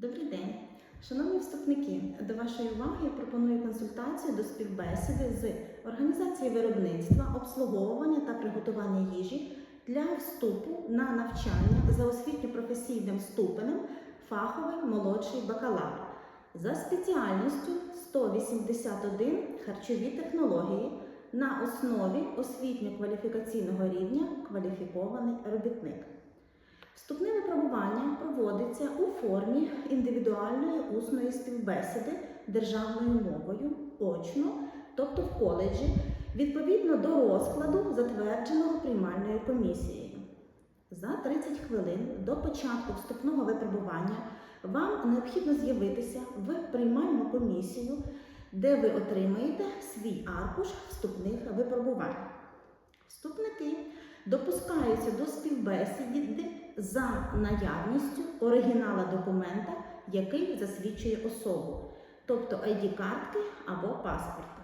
Добрий день, шановні вступники. До вашої уваги я пропоную консультацію до співбесіди з організації виробництва, обслуговування та приготування їжі для вступу на навчання за освітньо-професійним ступенем фаховий молодший бакалавр за спеціальністю 181 харчові технології на основі освітньо-кваліфікаційного рівня кваліфікований робітник. Вступне випробування проводиться у формі індивідуальної усної співбесіди державною мовою очно, тобто в коледжі, відповідно до розкладу, затвердженого приймальною комісією. За 30 хвилин до початку вступного випробування вам необхідно з'явитися в приймальну комісію, де ви отримаєте свій аркуш вступних випробувань. Вступники допускаються до співбесіди за наявністю оригінала документа, який засвідчує особу, тобто ID-картки або паспорта.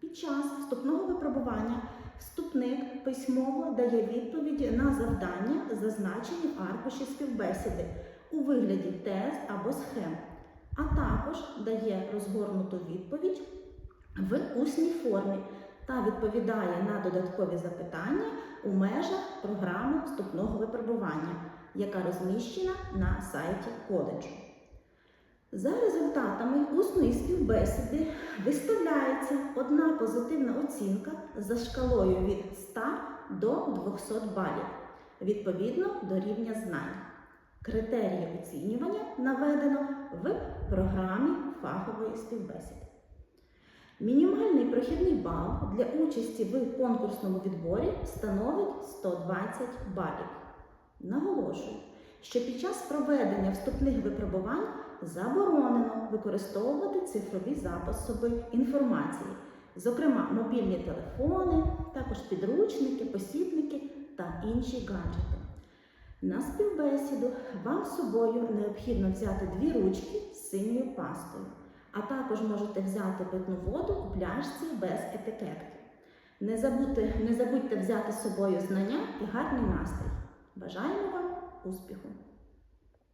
Під час вступного випробування вступник письмово дає відповіді на завдання, зазначені в аркуші співбесіди у вигляді тез або схем, а також дає розгорнуту відповідь в усній формі та відповідає на додаткові запитання у межах програми вступного випробування, яка розміщена на сайті коледжу. За результатами усної співбесіди виставляється одна позитивна оцінка за шкалою від 100 до 200 балів відповідно до рівня знань. Критерії оцінювання наведено в програмі фахової співбесіди. Мінімальний прохідний бал для участі в конкурсному відборі становить 120 балів. Наголошую, що під час проведення вступних випробувань заборонено використовувати цифрові засоби інформації, зокрема мобільні телефони, також підручники, посібники та інші гаджети. На співбесіду вам з собою необхідно взяти дві ручки з синьою пастою, а також можете взяти питну воду у пляшці без етикетки. Не забудьте, не забудьте взяти з собою знання і гарний настрій. Бажаємо вам успіху!